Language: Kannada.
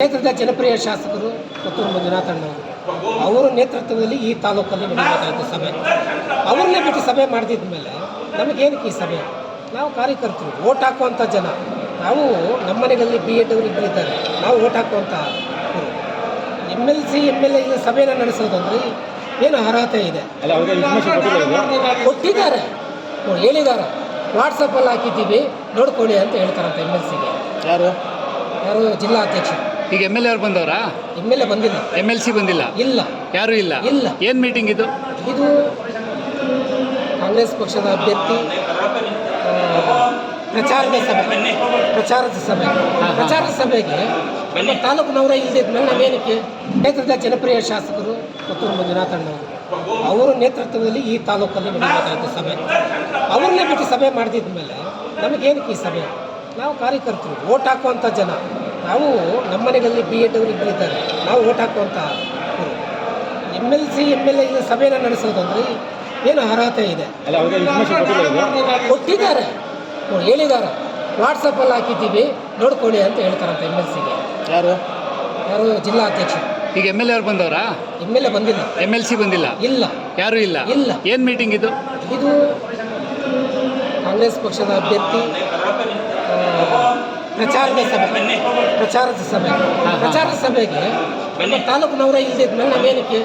ಕ್ಷೇತ್ರದ ಜನಪ್ರಿಯ ಶಾಸಕರು ಪುತ್ತೂರು ಮಂಜುನಾಥ್ ಅಣ್ಣವರು ಅವರ. ನೇತೃತ್ವದಲ್ಲಿ ಈ ತಾಲೂಕಲ್ಲಿ ನಡೀಬೇಕಾಯಿತು ಸಭೆ. ಅವ್ರನ್ನೇ ಬಿಟ್ಟು ಸಭೆ ಮಾಡಿದ ಮೇಲೆ ನಮಗೇನಕ್ಕೆ ಈ ಸಭೆ? ನಾವು ಕಾರ್ಯಕರ್ತರು ಓಟ್ ಹಾಕುವಂಥ ಜನ. ನಾವು ನಮ್ಮ ಮನೆಗಳಲ್ಲಿ ಬಿ ಎಡ್ ಅವರು ಇದ್ದಾರೆ ನಾವು ಓಟ್ ಹಾಕುವಂಥ M L C M L A ಸಭೆನ ನಡೆಸೋದಂದ್ರೆ ಏನು ಅರ್ಹತೆ ಇದೆ? ಕೊಟ್ಟಿದ್ದಾರೆ ಹೇಳಿದ್ದಾರೆ. ವಾಟ್ಸಪ್ಪಲ್ಲಿ ಹಾಕಿದ್ದೀವಿ. ನೋಡ್ಕೊಳ್ಳಿ ಅಂತ ಹೇಳ್ತಾರಂತೆ ಎಂ ಎಲ್ ಸಿಗೆ ಯಾರು? ಯಾರು? ಜಿಲ್ಲಾ ಅಧ್ಯಕ್ಷರು. ಈಗ ಎಂ ಎಲ್ ಎ ಅವ್ರು ಬಂದವರಾ? ಎಂ ಎಲ್ ಎ ಬಂದಿಲ್ಲ. ಎಂ ಎಲ್ ಸಿ ಬಂದಿಲ್ಲ? ಇಲ್ಲ. ಯಾರು ಇಲ್ಲ? ಇಲ್ಲ. ಏನ್ ಮೀಟಿಂಗ್ ಇದು? ಇದು ಕಾಂಗ್ರೆಸ್ ಪಕ್ಷದ ಅಭ್ಯರ್ಥಿ ಪ್ರಚಾರದ ಸಭೆ. ಪ್ರಚಾರದ ಸಭೆ. ಪ್ರಚಾರದ ಸಭೆಗೆ ನಮ್ಮ ತಾಲೂಕಿನವರೇ ಇಲ್ದಿದ್ಮೇಲೆ ನಾವೇನಕ್ಕೆ ಕ್ಷೇತ್ರದ ಜನಪ್ರಿಯ ಶಾಸಕರು ಮತ್ತು ಮಂಜುನಾಥ ಅಣ್ಣವರು. ಅವರ ನೇತೃತ್ವದಲ್ಲಿ ಈ ತಾಲೂಕಲ್ಲಿ ನಡೆಯಬೇಕಾದ ಸಭೆ. ಅವ್ರನ್ನೇ ಬಿಟ್ಟು ಸಭೆ ಮಾಡಿದ ಮೇಲೆ ನಮಗೇನಕ್ಕೆ ಈ ಸಭೆ? ನಾವು ಕಾರ್ಯಕರ್ತರು ಓಟ್ ಹಾಕುವಂಥ ಜನ. ನಾವು ನಮ್ಮ ಮನೆಗಳಲ್ಲಿ ಬಿ ಎಡ್ ಅವರು ಇಬ್ಬರು ಇದ್ದಾರೆ ನಾವು ಓಟ್ ಹಾಕುವಂಥ M L C M L A ಸಭೆನ ನಡೆಸೋದಂದ್ರೆ ಏನು ಅರ್ಹತೆ ಇದೆ? ಕೊಟ್ಟಿದ್ದಾರೆ ಹೇಳಿದ್ದಾರೆ. ವಾಟ್ಸಪ್ಪಲ್ಲಿ ಹಾಕಿದ್ದೀವಿ. ನೋಡ್ಕೊಳ್ಳಿ ಅಂತ ಹೇಳ್ತಾರಂತೆ ಎಂ ಎಲ್ ಸಿಗೆ ಯಾರು? ಯಾರು? ಜಿಲ್ಲಾ ಅಧ್ಯಕ್ಷ. ಈಗ ಎಂ ಎಲ್ ಎ ಅವ್ರು ಬಂದವರಾ? ಎಂ ಎಲ್ ಎ ಬಂದಿಲ್ಲ. ಎಂ ಎಲ್ ಸಿ ಬಂದಿಲ್ಲ. ಇಲ್ಲ. ಯಾರು ಇಲ್ಲ? ಇಲ್ಲ. ಏನು ಮೀಟಿಂಗ್ ಇದು? ಇದು ಕಾಂಗ್ರೆಸ್ ಪಕ್ಷದ ಅಭ್ಯರ್ಥಿ ಪ್ರಚಾರದ ಸಭೆ. ಪ್ರಚಾರದ ಸಭೆ. ಪ್ರಚಾರದ ಸಭೆಗೆ ನಮ್ಮ ತಾಲೂಕಿನವರೇ ಇಲ್ದಿದ್ಮೇಲೆ ನಾವೇನಕ್ಕೆ